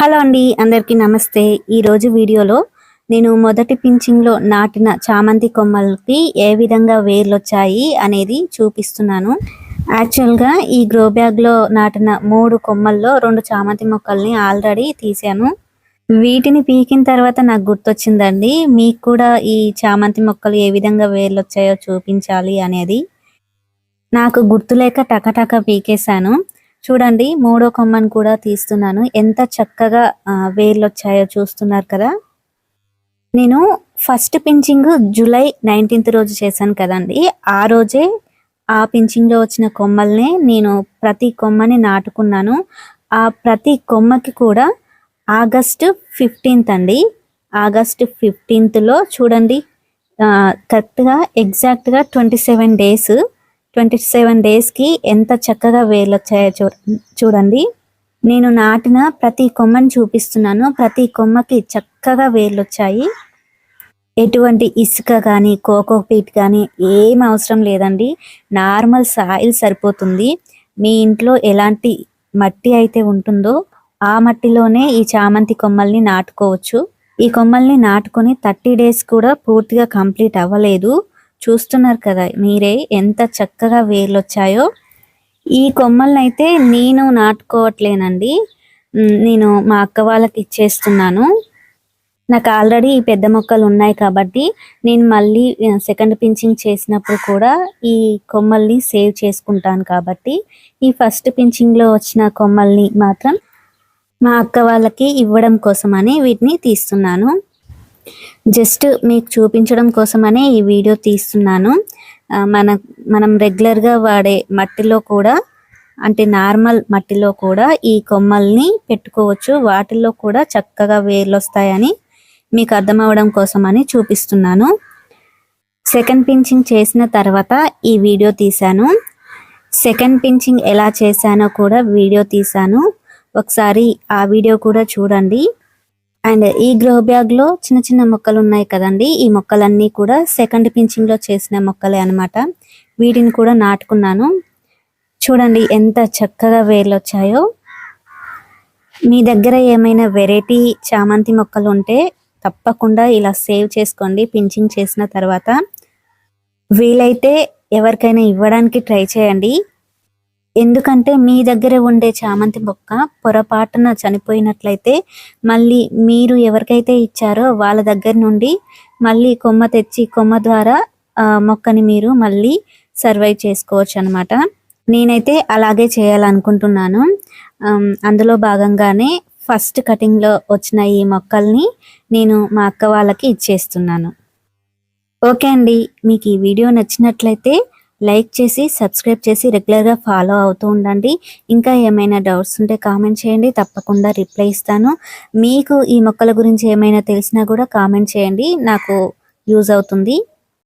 Hello అండి అందరికీ నమస్తే. ఈరోజు వీడియోలో నేను మొదటి పించింగ్లో నాటిన చామంతి కొమ్మలకి ఏ విధంగా వేర్లు వచ్చాయి అనేది చూపిస్తున్నాను. యాక్చువల్గా ఈ గ్రో బ్యాగ్లో నాటిన మూడు కొమ్మల్లో రెండు చామంతి మొక్కల్ని ఆల్రెడీ తీశాను. వీటిని పీకిన తర్వాత నాకు గుర్తొచ్చిందండి మీకు కూడా ఈ చామంతి మొక్కలు ఏ విధంగా వేర్లు వచ్చాయో చూపించాలి అనేది. నాకు గుర్తులేక టకటక పీకేశాను. చూడండి మూడో కొమ్మను కూడా తీస్తున్నాను. ఎంత చక్కగా వేర్లు వచ్చాయో చూస్తున్నారు కదా. నేను ఫస్ట్ పించింగ్ జూలై నైన్టీన్త్ రోజు చేశాను కదండి. ఆ రోజే ఆ పించింగ్లో వచ్చిన కొమ్మల్ని నేను ప్రతి కొమ్మని నాటుకున్నాను. ఆ ప్రతి కొమ్మకి కూడా ఆగస్ట్ ఫిఫ్టీన్త్ అండి. ఆగస్ట్ ఫిఫ్టీన్త్లో చూడండి కరెక్ట్గా ఎగ్జాక్ట్గా twenty seven days twenty seven డేస్కి ఎంత చక్కగా వేర్లు వచ్చాయో చూ చూడండి. నేను నాటిన ప్రతి కొమ్మని చూపిస్తున్నాను. ప్రతి కొమ్మకి చక్కగా వేర్లు వచ్చాయి ఎటువంటి ఇసుక కానీ కోకో పీట్ కానీ ఏం అవసరం లేదండి. నార్మల్ సాయిల్ సరిపోతుంది. మీ ఇంట్లో ఎలాంటి మట్టి అయితే ఉంటుందో ఆ మట్టిలోనే ఈ చామంతి కొమ్మల్ని నాటుకోవచ్చు. ఈ కొమ్మల్ని నాటుకొని థర్టీ డేస్ కూడా పూర్తిగా కంప్లీట్ అవ్వలేదు. చూస్తున్నారు కదా మీరే ఎంత చక్కగా వేర్లు వచ్చాయో ఈ కొమ్మల్ని అయితే నేను నాటుకోవట్లేనండి. నేను మా అక్క వాళ్ళకి ఇచ్చేస్తున్నాను. నాకు ఆల్రెడీ ఈ పెద్ద మొక్కలు ఉన్నాయి కాబట్టి నేను మళ్ళీ సెకండ్ పించింగ్ చేసినప్పుడు కూడా ఈ కొమ్మల్ని సేవ్ చేసుకుంటాను కాబట్టి ఈ ఫస్ట్ పించింగ్లో వచ్చిన కొమ్మల్ని మాత్రం మా అక్క వాళ్ళకి ఇవ్వడం కోసమని వీటిని తీస్తున్నాను. జస్ట్ మీకు చూపించడం కోసమనే ఈ వీడియో తీస్తున్నాను. మన మనం రెగ్యులర్గా వాడే మట్టిలో కూడా అంటే నార్మల్ మట్టిలో కూడా ఈ కొమ్మల్ని పెట్టుకోవచ్చు. వాటిల్లో కూడా చక్కగా వేర్లు వస్తాయని మీకు అర్థం కోసమని చూపిస్తున్నాను. సెకండ్ పించింగ్ చేసిన తర్వాత ఈ వీడియో తీశాను. సెకండ్ పించింగ్ ఎలా చేశానో కూడా వీడియో తీశాను. ఒకసారి ఆ వీడియో కూడా చూడండి. అండ్ ఈ గ్రో బ్యాగ్లో చిన్న చిన్న మొక్కలు ఉన్నాయి కదండి. ఈ మొక్కలన్నీ కూడా సెకండ్ పించింగ్లో చేసిన మొక్కలే అన్నమాట. వీటిని కూడా నాటుకున్నాను. చూడండి ఎంత చక్కగా వేర్లు వచ్చాయో మీ దగ్గర ఏమైనా వెరైటీ చామంతి మొక్కలు ఉంటే తప్పకుండా ఇలా సేవ్ చేసుకోండి పించింగ్ చేసిన తర్వాత. వీలైతే ఎవరికైనా ఇవ్వడానికి ట్రై చేయండి. ఎందుకంటే మీ దగ్గర ఉండే చామంతి మొక్క పొరపాటున చనిపోయినట్లయితే మళ్ళీ మీరు ఎవరికైతే ఇచ్చారో వాళ్ళ దగ్గర నుండి మళ్ళీ కొమ్మ తెచ్చి కొమ్మ ద్వారా మొక్కని మీరు మళ్ళీ సర్వైవ్ చేసుకోవచ్చు అనమాట నేనైతే అలాగే చేయాలనుకుంటున్నాను. అందులో భాగంగానే ఫస్ట్ కటింగ్లో వచ్చిన ఈ మొక్కల్ని నేను మా అక్క వాళ్ళకి ఇచ్చేస్తున్నాను. ఓకే అండి. మీకు ఈ వీడియో నచ్చినట్లయితే లైక్ చేసి సబ్స్క్రైబ్ చేసి రెగ్యులర్గా ఫాలో అవుతూ ఉండండి. ఇంకా ఏమైనా డౌట్స్ ఉంటే కామెంట్ చేయండి. తప్పకుండా రిప్లై ఇస్తాను. మీకు ఈ మొక్కల గురించి ఏమైనా తెలిసినా కూడా కామెంట్ చేయండి. నాకు యూజ్ అవుతుంది.